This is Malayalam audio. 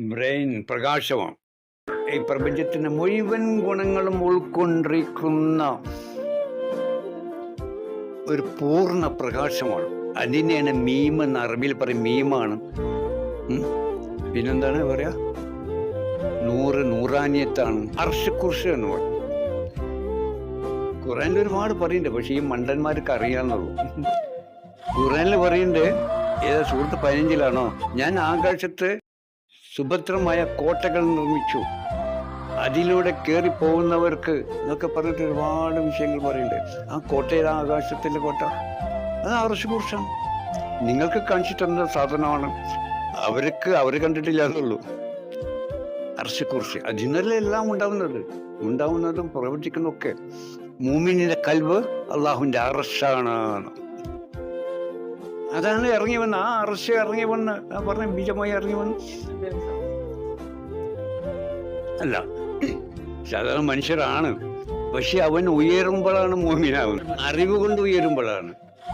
ബ്രെയിൻ പ്രകാശമാണ് ഈ പ്രപഞ്ചത്തിന് മുഴുവൻ ഗുണങ്ങളും ഉൾക്കൊണ്ടിരിക്കുന്ന ഒരു പൂർണ പ്രകാശമാണ്. അതിനെയാണ് മീം എന്ന് അറബിയിൽ പറയും. മീമാണ് പിന്നെന്താണ് പറയാ? നൂറ് നൂറാനിയത്താണ്. അർഷക്കുർഷ എന്ന് പറയും. ഖുറാനിൽ ഒരുപാട് പറയുന്നുണ്ട്. പക്ഷെ ഈ മണ്ടന്മാർക്ക് അറിയാന്നുള്ളൂ ഖുറാനിൽ പറയുന്നുണ്ട് ഏതാ സുഹൃത്ത് പതിനഞ്ചിലാണോ? ഞാൻ ആകാശത്ത് സുഭദ്രമായ കോട്ടകൾ നിർമ്മിച്ചു. അതിലൂടെ കയറി പോകുന്നവർക്ക് എന്നൊക്കെ പറഞ്ഞിട്ട് ഒരുപാട് വിഷയങ്ങൾ പറയുന്നുണ്ട്. ആ കോട്ടയിൽ ആ ആകാശത്തിലെ കോട്ട അത് അർഷകുർഷാണ് നിങ്ങൾക്ക് കാണിച്ചിട്ട് തന്ന സാധനമാണ്. അവർക്ക് അവർ കണ്ടിട്ടില്ല എന്നുള്ളൂ. അർഷക്കുറിച്ച് അതിനല്ലേ എല്ലാം ഉണ്ടാവുന്നത്? ഉണ്ടാവുന്നതും പ്രവർത്തിക്കുന്നതൊക്കെ മൂമിനിന്റെ കൽവ് അള്ളാഹുവിന്റെ അറഷാണ് അതാണ് ഇറങ്ങി വന്ന്. ആ അറശ ഇറങ്ങി വന്ന്. പറഞ്ഞ ബീജമായി ഇറങ്ങി വന്ന്. അല്ല സാധാരണ മനുഷ്യരാണ്. പക്ഷെ അവൻ ഉയരുമ്പോഴാണ് മോമിനാവുന്നത് അറിവ് കൊണ്ട് ഉയരുമ്പോഴാണ്.